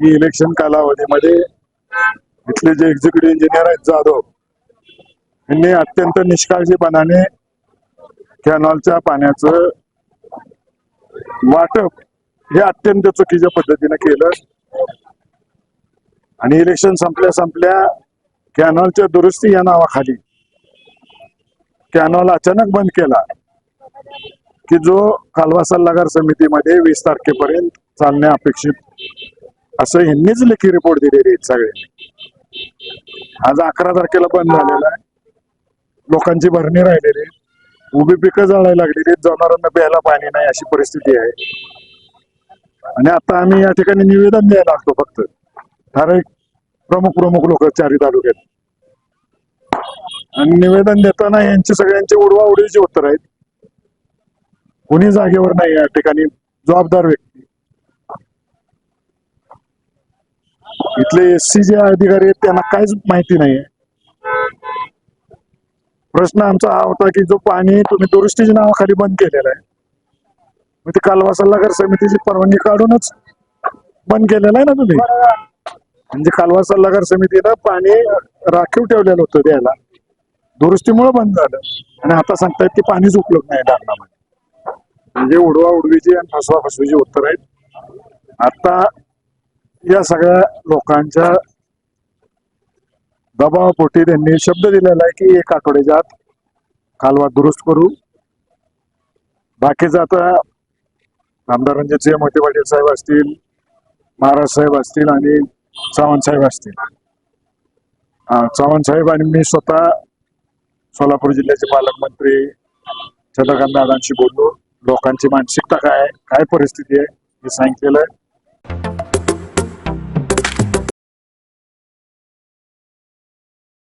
की इलेक्शन कालावधीमध्ये इथले जे एक्झिक्युटिव्ह इंजिनियर आहेत जाधव यांनी अत्यंत निष्काळजीपणाने कॅनॉलच्या पाण्याचं वाटप हे अत्यंत चुकीच्या पद्धतीने केलं. आणि इलेक्शन संपल्या संपल्या कॅनॉलच्या दुरुस्ती या नावाखाली कॅनॉल अचानक बंद केला की जो कालवा सल्लागार समितीमध्ये वीस तारखेपर्यंत चालणे अपेक्षित असं ह्यांनीच लेखी रिपोर्ट दिलेले आहेत सगळ्यांनी. आज अकरा तारखेला बंद झालेला आहे. लोकांची भरणी राहिलेली. उभी पिकं जाळायला लागलेली. जनावरांना प्यायला पाणी नाही अशी परिस्थिती आहे. आणि आता आम्ही या ठिकाणी निवेदन द्यायला लागतो फक्त. ठराविक प्रमुख प्रमुख लोक चारी तालुक्यात. आणि निवेदन देताना यांची सगळ्यांची उडवा उडीची उत्तर आहेत. कोणी जागेवर नाही या ठिकाणी. जबाबदार व्यक्ती. इथले एस सी जे अधिकारी आहेत त्यांना काहीच माहिती नाहीये. प्रश्न आमचा हा होता की जो पाणी तुम्ही दुरुस्तीच्या नावाखाली बंद केलेला आहे मग ते कालवा सल्लागार समितीची परवानगी काढूनच बंद केलेलं आहे ना तुम्ही? म्हणजे कालवा सल्लागार समितीनं पाणी राखीव ठेवलेलं होतं द्यायला. दुरुस्तीमुळे बंद झालं. आणि आता सांगतायत की पाणीच उपलब्ध नाही धरणामध्ये. म्हणजे उडवा उडवीची आणि फसवा फसवीची उत्तर आहेत. आता या सगळ्या लोकांच्या दबावापोटी त्यांनी शब्द दिलेला आहे की एक आठवड्याच्या आत कालवा दुरुस्त करू. बाकीचं आता आमदार म्हणजे रणजित मोठे पाटील साहेब असतील महाराज साहेब असतील आणि चव्हाण साहेब असतील. चव्हाण साहेब आणि मी स्वतः सोलापूर जिल्ह्याचे पालकमंत्री चंद्रकांत दादांशी बोललो. लोकांची मानसिकता काय काय परिस्थिती आहे हे सांगितलेलं आहे.